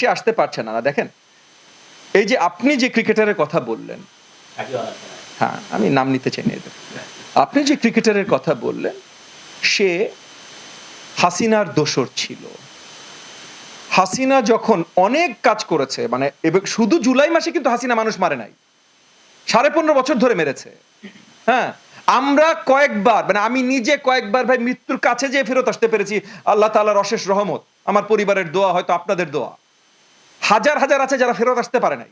দেশে আসতে পারছে না। দেখেন, এই যে আপনি যে ক্রিকেটারের কথা বললেন হ্যাঁ আমি নাম নিতে চাই না আপনি যে ক্রিকেটারের কথা বললেন, সে হাসিনার দোসর ছিল। হাসিনা যখন অনেক কাজ করেছে মানে শুধু জুলাই মাসে কিন্তু হাসিনা মানুষ মারে নাই। সাড়ে পনেরো বছর ধরে মেরেছে। হ্যাঁ আমরা কয়েকবার মানে আমি নিজে কয়েকবার ভাই মৃত্যুর কাছে যে ফেরত আসতে পেরেছি আল্লাহ তাআলার অশেষ রহমত। আমার পরিবারের দোয়া, হয়তো আপনাদের দোয়া। হাজার হাজার আছে যারা ফেরত আসতে পারে নাই।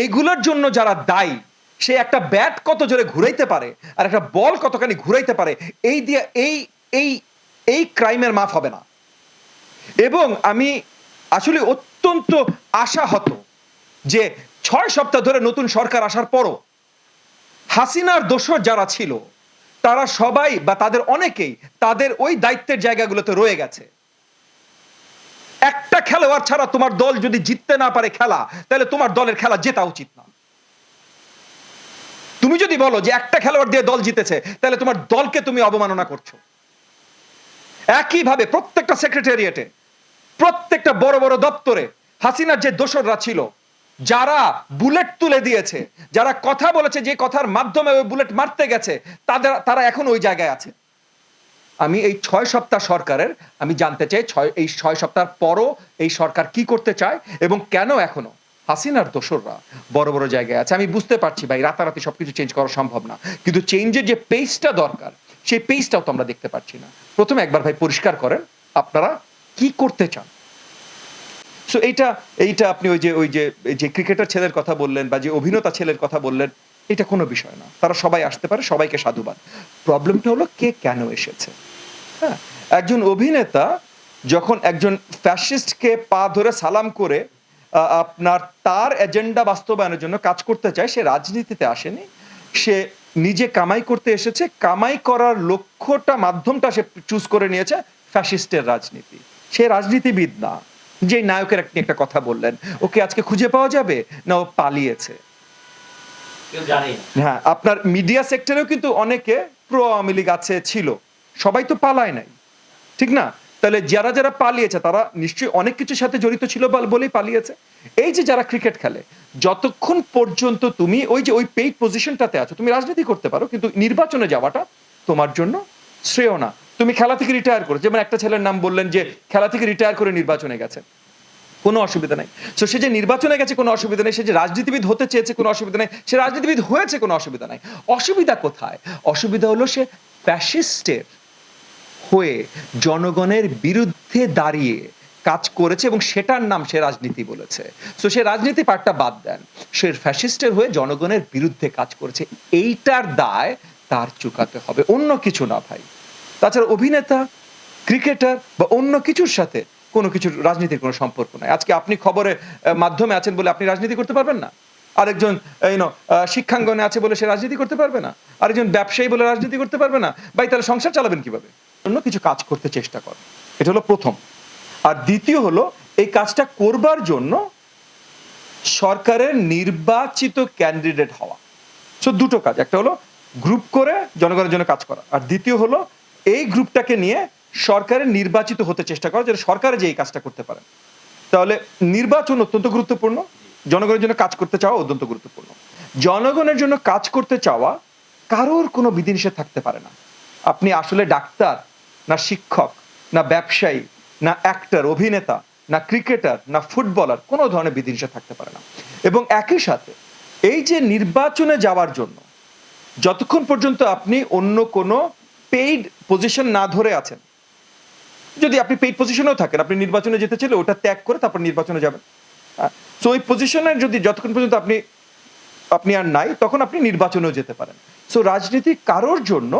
এইগুলোর জন্য যারা দায়ী, সে একটা ব্যাট কত জোরে ঘুরাইতে পারে আর একটা বল কতখানি ঘুরাইতে পারে, এই দিয়ে এই এই এই ক্রাইমের মাফ হবে না। এবং আমি আসলে অত্যন্ত আশাহত যে ছয় সপ্তাহ ধরে নতুন সরকার আসার পরও হাসিনার দোষর যারা ছিল, তারা সবাই বা তাদের অনেকেই তাদের ওই দায়িত্বের জায়গাগুলোতে রয়ে গেছে। একটা খেলোয়াড় ছাড়া তোমার দল যদি জিততে না পারে খেলা, তাহলে তোমার দলের খেলা জেতা উচিত না। তুমি যদি বলো যে একটা খেলোয়াড় দিয়ে দল জিতেছে, তাহলে তোমার দলকে তুমি অবমাননা করছ। একইভাবে প্রত্যেকটা সেক্রেটারিয়েটে, প্রত্যেকটা বড় বড় দপ্তরে হাসিনার যে দোসররা ছিল, যারা বুলেট তুলে দিয়েছে, যারা কথা বলেছে যে কথার মাধ্যমে ওই বুলেট মারতে গেছে, তাদের তারা এখন ওই জায়গায় আছে। আমি এই ছয় সপ্তাহ সরকারের, আমি জানতে চাই ছয়, এই ছয় সপ্তাহ পরও এই সরকার কি করতে চায় এবং কেন এখনও? হাসিনার দোসররা বড় বড় জায়গায় আছে। আমি বুঝতে পারছি ভাই, রাতারাতি সবকিছু চেঞ্জ করা সম্ভব না। কিন্তু চেঞ্জের যে পেজটা দরকার, সেই পেজটাও তো আমরা দেখতে পাচ্ছি না। প্রথমে একবার ভাই পরিষ্কার করেন, আপনারা কি করতে চান? সো এইটা এইটা আপনি ওই যে ওই যে যে ক্রিকেটার ছেলের কথা বললেন বা যে অভিনেতা ছেলের কথা বললেন এটা কোনো বিষয় না। তারা সবাই আসতে পারে, সবাইকে সাধুবাদ। প্রবলেমটা হলো কে কেন এসেছে? হ্যাঁ একজন অভিনেতা যখন একজন ফ্যাসিস্টকে পা ধরে সালাম করে আপনার তার এজেন্ডা বাস্তবায়নের জন্য কাজ করতে চায়, সে রাজনীতিতে আসেনি। সে নিজে কামাই করতে এসেছে। কামাই করার লক্ষ্যটা, মাধ্যমটা সে চুজ করে নিয়েছে ফ্যাসিস্টের রাজনীতি। সে রাজনীতিবিদ না। যে নায়কের একটা কথা বললেন, ওকে আজকে খুঁজে পাওয়া যাবে না ও পালিয়েছে? হ্যাঁ আপনার মিডিয়া সেক্টরেও কিন্তু অনেকে প্রো আওয়ামী লীগ আছে, ছিল। সবাই তো পালায় নাই। ঠিক না? তাহলে যারা যারা পালিয়েছে, তারা নিশ্চয়ই অনেক কিছুর সাথে জড়িত ছিল বলেই পালিয়েছে। এই যে যারা ক্রিকেট খেলে, যতক্ষণ পর্যন্ত তুমি ওই যে, ওই পেইড পজিশনটাতে আছো, তুমি রাজনীতি করতে পারো, কিন্তু নির্বাচনে যাওয়াটা তোমার জন্য শ্রেয় না। তুমি খেলা থেকে রিটায়ার করো যেমন একটা ছেলের নাম বললেন যে, খেলা থেকে রিটায়ার করে নির্বাচনে গেছে। কোনো অসুবিধা নাই। তো সে যে নির্বাচনে গেছে কোনো অসুবিধা নেই, সে যে রাজনীতিবিদ হতে চেয়েছে কোনো অসুবিধা নেই, সে রাজনীতিবিদ হয়েছে কোনো অসুবিধা নাই। অসুবিধা কোথায়? অসুবিধা হলো সে ফ্যাসিস্টের হয়ে জনগণের বিরুদ্ধে দাঁড়িয়ে কাজ করেছে এবং সেটার নাম সে রাজনীতি বলেছে। তো সে রাজনীতি পার্টটা বাদ দেন। সে ফ্যাসিস্টের হয়ে জনগণের বিরুদ্ধে কাজ করেছে। এইটার দায় তার চুকাতে হবে। অন্য কিছু না ভাই। তাছাড়া অভিনেতা, ক্রিকেটার বা অন্য কিছুর সাথে কোনো কিছুর রাজনীতির কোনো সম্পর্ক নাই। আজকে আপনি খবরে মাধ্যমে আছেন বলে আপনি রাজনীতি করতে পারবেন না। আরেকজন এই নো শিক্ষাঙ্গনে আছে বলে সে রাজনীতি করতে পারবে না। আরেকজন ব্যবসায়ী বলে রাজনীতি করতে পারবে না। ভাই, তাহলে সংসার চালাবেন কীভাবে? অন্য কিছু কাজ করতে চেষ্টা কর। এটা হলো প্রথম। আর দ্বিতীয় হলো, এই কাজটা করবার জন্য সরকারের নির্বাচিত ক্যান্ডিডেট হওয়া। সো দুটো কাজ। একটা হলো গ্রুপ করে জনগণের জন্য কাজ করা। আর দ্বিতীয় হলো, এই গ্রুপটাকে নিয়ে সরকারের নির্বাচিত হতে চেষ্টা করা যেটা সরকারে যে এই কাজটা করতে পারে তাহলে নির্বাচন অত্যন্ত গুরুত্বপূর্ণ, জনগণের জন্য কাজ করতে চাওয়া অত্যন্ত গুরুত্বপূর্ণ। জনগণের জন্য কাজ করতে চাওয়া কারোর কোনো বিধিনিষেধ থাকতে পারে না। আপনি আসলে ডাক্তার, না শিক্ষক, না ব্যবসায়ী, না অ্যাক্টর অভিনেতা, না ক্রিকেটার না ফুটবলার কোনো ধরনের বিধিনিষেধ থাকতে পারে না। এবং একই সাথে এই যে নির্বাচনে যাওয়ার জন্য যতক্ষণ পর্যন্ত আপনি অন্য কোনো পেইড পজিশন না ধরে আছেন যদি আপনি পেইড পজিশনেও থাকেন, আপনি নির্বাচনে যেতে চাইলে ওটা ত্যাগ করে তারপর নির্বাচনে যাবেন। সো ওই পজিশনের যদি যতক্ষণ পর্যন্ত আপনি আপনি আর নাই, তখন আপনি নির্বাচনেও যেতে পারেন। সো রাজনীতি কারোর জন্য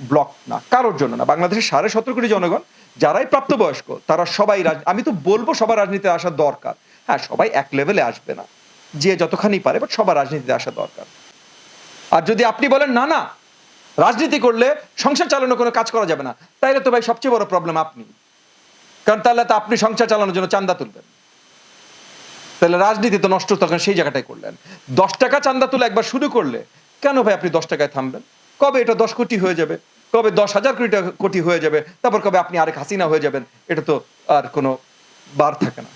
ব্লক না, কারোর জন্য না। বাংলাদেশের সাড়ে সতেরো কোটি জনগণ, যারাই প্রাপ্তবয়স্ক, তারা সবাই আমি তো বলব সবার রাজনীতিতে আসা দরকার। হ্যাঁ সবাই এক লেভেলে আসবে না, যে যতখানি পারে বাট সবার রাজনীতিতে আসা দরকার। আর যদি আপনি বলেন, না না, রাজনীতি করলে সংসার চালানোর কোনো কাজ করা যাবে না, তাইলে তো ভাই সবচেয়ে বড় প্রবলেম আপনি। কারণ তাহলে তো আপনি সংসার চালানোর জন্য চান্দা তুলবেন। তাহলে রাজনীতি তো নষ্ট, তখন সেই জায়গাটাই করলেন। দশ টাকা চান্দা তুলে একবার শুরু করলে, কেন ভাই আপনি দশ টাকায় থামবেন? কবে এটা দশ কোটি হয়ে যাবে? কবে দশ হাজার কোটি কোটি হয়ে যাবে? তারপর কবে আপনি আরেক হাসিনা হয়ে যাবেন? এটা তো আর কোনো বার থাকে না।